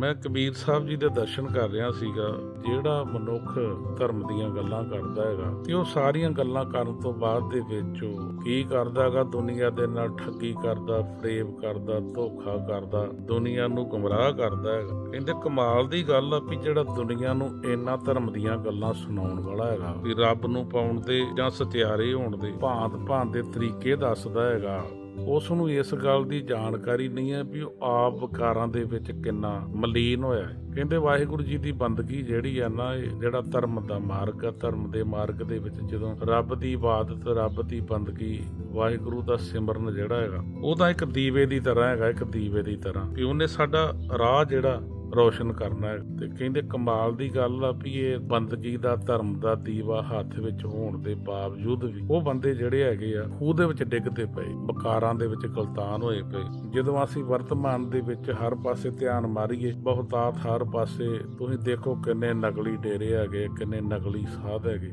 ਮੈਂ ਕਬੀਰ ਸਾਹਿਬ ਜੀ ਦੇ ਦਰਸ਼ਨ ਕਰ ਰਿਹਾ ਸੀਗਾ, ਜਿਹੜਾ ਮਨੁੱਖ ਧਰਮ ਦੀਆਂ ਗੱਲਾਂ ਕਰਦਾ ਹੈਗਾ, ਤੇ ਉਹ ਸਾਰੀਆਂ ਗੱਲਾਂ ਕਰਨ ਤੋਂ ਬਾਅਦ ਦੇ ਵਿੱਚ ਉਹ ਕੀ ਕਰਦਾ ਹੈਗਾ, ਦੁਨੀਆ ਦੇ ਨਾਲ ਠੱਗੀ ਕਰਦਾ ਫਰੇਬ ਕਰਦਾ, ਧੋਖਾ ਕਰਦਾ, ਦੁਨੀਆ ਨੂੰ ਗੁੰਮਰਾਹ ਕਰਦਾ ਹੈਗਾ। ਕਹਿੰਦੇ ਕਮਾਲ ਦੀ ਗੱਲ ਆ ਵੀ ਜਿਹੜਾ ਦੁਨੀਆ ਨੂੰ ਇੰਨਾ ਧਰਮ ਦੀਆਂ ਗੱਲਾਂ ਸੁਣਾਉਣ ਵਾਲਾ ਹੈਗਾ, ਵੀ ਰੱਬ ਨੂੰ ਪਾਉਣ ਦੇ ਜਾਂ ਸਤਿਆਰੇ ਹੋਣ ਦੇ ਭਾਂਤ ਭਾਂਤ ਦੇ ਤਰੀਕੇ ਦੱਸਦਾ ਹੈਗਾ। ਉਸ ਨੂੰ ਇਸ ਗੱਲ ਦੀ ਜਾਣਕਾਰੀ ਨਹੀਂ ਹੈ ਵੀ ਉਹ ਆਪ ਵਿਕਾਰਾਂ ਦੇ ਵਿੱਚ ਕਿੰਨਾ ਮਲੀਨ ਹੋਇਆ ਹੈ। ਕਹਿੰਦੇ ਵਾਹਿਗੁਰੂ ਜੀ ਦੀ ਬੰਦਗੀ ਜਿਹੜੀ ਆ ਨਾ, ਇਹ ਜਿਹੜਾ ਧਰਮ ਦਾ ਮਾਰਗ ਆ, ਧਰਮ ਦੇ ਮਾਰਗ ਦੇ ਵਿੱਚ ਜਦੋਂ ਰੱਬ ਦੀ ਇਬਾਦਤ ਰੱਬ ਦੀ ਬੰਦਗੀ, ਵਾਹਿਗੁਰੂ ਦਾ ਸਿਮਰਨ ਜਿਹੜਾ ਹੈਗਾ, ਉਹਦਾ ਇੱਕ ਦੀਵੇ ਦੀ ਤਰ੍ਹਾਂ ਹੈਗਾ, ਇੱਕ ਦੀਵੇ ਦੀ ਤਰ੍ਹਾਂ। ਕਿ ਉਹਨੇ ਸਾਡਾ ਰਾਹ ਜਿਹੜਾ ਰੋਸ਼ਨ ਕਰਨਾ ਹੈ। ਤੇ ਕਹਿੰਦੇ ਕਮਾਲ ਦੀ ਗੱਲ ਆ ਵੀ ਇਹ ਬੰਦਗੀ ਦਾ, ਧਰਮ ਦਾ ਦੀਵਾ ਹੱਥ ਵਿੱਚ ਹੋਣ ਦੇ ਬਾਵਜੂਦ ਵੀ ਉਹ ਬੰਦੇ ਜਿਹੜੇ ਹੈਗੇ ਆ, ਖੂਹ ਦੇ ਵਿੱਚ ਡਿੱਗਦੇ ਪਏ, ਬਕਾਰਾਂ ਦੇ ਵਿੱਚ ਗਲਤਾਨ ਹੋਏ ਪਏ। ਜਦੋਂ ਅਸੀਂ ਵਰਤਮਾਨ ਦੇ ਵਿੱਚ ਹਰ ਪਾਸੇ ਧਿਆਨ ਮਾਰੀਏ, ਬਹੁਤਾਤ ਹਰ ਪਾਸੇ ਤੁਸੀਂ ਦੇਖੋ ਕਿੰਨੇ ਨਕਲੀ ਡੇਰੇ ਹੈਗੇ, ਕਿੰਨੇ ਨਕਲੀ ਸਾਧ ਹੈਗੇ।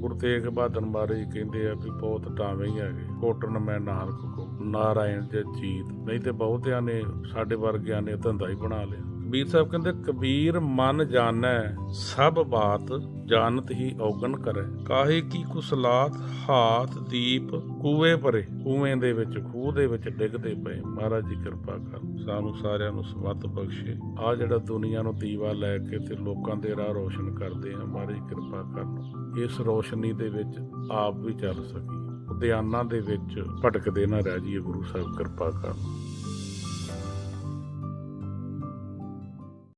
ਗੁਰੂ ਤੇਗ ਬਹਾਦਰ ਬਾਰੇ ਕਹਿੰਦੇ ਆ ਵੀ ਬਹੁਤ ਟਾਵੇਂ ਹੀ ਹੈਗੇ। ਕੋਟਨ ਮੈਂ ਨਾਨਕ ਕੋ, ਨਾਰਾਇਣ ਜੇ ਜੀਤ। ਨਹੀਂ ਤੇ ਬਹੁਤਿਆਂ ਨੇ ਸਾਡੇ ਵਰਗਿਆਂ ਨੇ ਧੰਦਾ ਹੀ ਬਣਾ ਲਿਆ। ਵੀਰ ਸਾਹਿਬ ਕਹਿੰਦੇ, ਕਬੀਰ ਮਨ ਜਾਣੈ, ਸਭ ਬਾਤ ਜਾਣਤ ਹੀ ਔਗਣ ਕਰੇ। ਕਾਹੇ ਕੀ ਕੁਸਲਾਤ ਹਾਥ ਦੀਪ ਕੂਏ ਪਰੇ ਕੂਵੇਂ ਦੇ ਵਿੱਚ, ਖੂਹ ਦੇ ਵਿੱਚ ਡਿੱਗਦੇ ਪਏ। ਮਹਾਰਾਜ ਜੀ ਕਿਰਪਾ ਕਰ, ਸਾਨੂੰ ਸਾਰਿਆਂ ਨੂੰ ਸਵਤ ਬਖਸ਼ੇ। ਆ ਜਿਹੜਾ ਦੁਨੀਆ ਨੂੰ ਦੀਵਾ ਲੈ ਕੇ ਤੇ ਲੋਕਾਂ ਦੇ ਰਾਹ ਰੋਸ਼ਨ ਕਰਦੇ ਆ, ਮਹਾਰਾਜ ਕਿਰਪਾ ਕਰਨ। ਇਸ ਰੋਸ਼ਨੀ ਦੇ ਵਿੱਚ ਆਪ ਵੀ ਚੱਲ ਸਕੀ ਉਦਿਆਨਾਂ ਦੇ ਵਿੱਚ ਭਟਕਦੇ ਨਾ ਰਹਿ ਜਾਈਏ, ਗੁਰੂ ਸਾਹਿਬ ਕਿਰਪਾ ਕਰਨ।